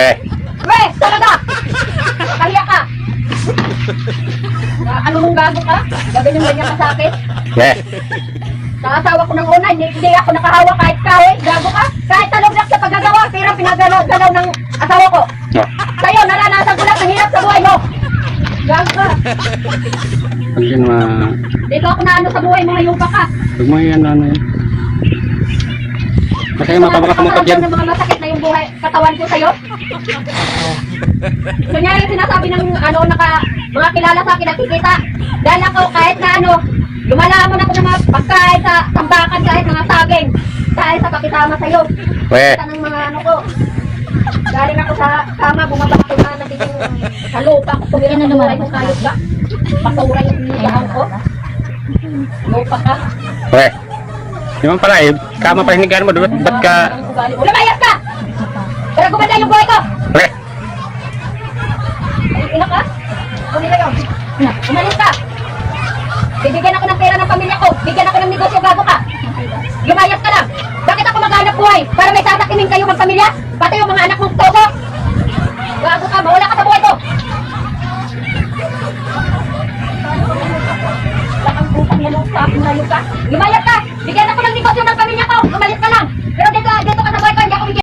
We. We, talaga! Kahiya ka! Ah, ano mong gago ka? Gabi nung ganyan ka sa akin? We. Sa asawa ko ng una, hindi, hindi ako nakahawa kahit kahoy. Gago ka? Kahit talog lang sa paggagawa, pero pinagalaw-galaw ng asawa ko. Oh. Sa'yo, naranasan ko lang ang hirap sa buhay mo. Gago ka. Yun ma... Dito ako na ano sa buhay mo, ngayon pa ka. Pag mo yan ano yan. Kasi mapabaka kumukot yan. Ng mga masakit na yung buhay, katawan ko sa'yo. So niya yung sinasabi ng ano, naka, mga kilala sa akin nakikita. Dahil ako kahit na ano, lumalamon ako ng mga pagkain sa tambakan kahit mga saging. Dahil sa pakisama sa'yo. We. Kita ng mga ano ko. Galing ako sa kama, bumaba ako na nagiging sa lupa. Tumira na buhay mo kayod ba? Pasura yung niligahan ko. Lupa ka. We. Yung pala eh, kama pa hinigaan mo, ba't, ba't ka... Lumayas ka! Pero gumanda yung buhay ko! We. Ay, ina ka? Kunin na yun. Na, umalis ka! Bibigyan ako ng pera ng pamilya ko. Bigyan ako ng negosyo bago ka. Lumayas ka lang. Bakit ako maghanap buhay? Para may tatakimin kayo magpamilya? Pati yung mga anak mong togo? Bago ka, mawala ka sa buhay ko. Lakang putang yan sa akin na ka. Lumayas ka! Bigyan ako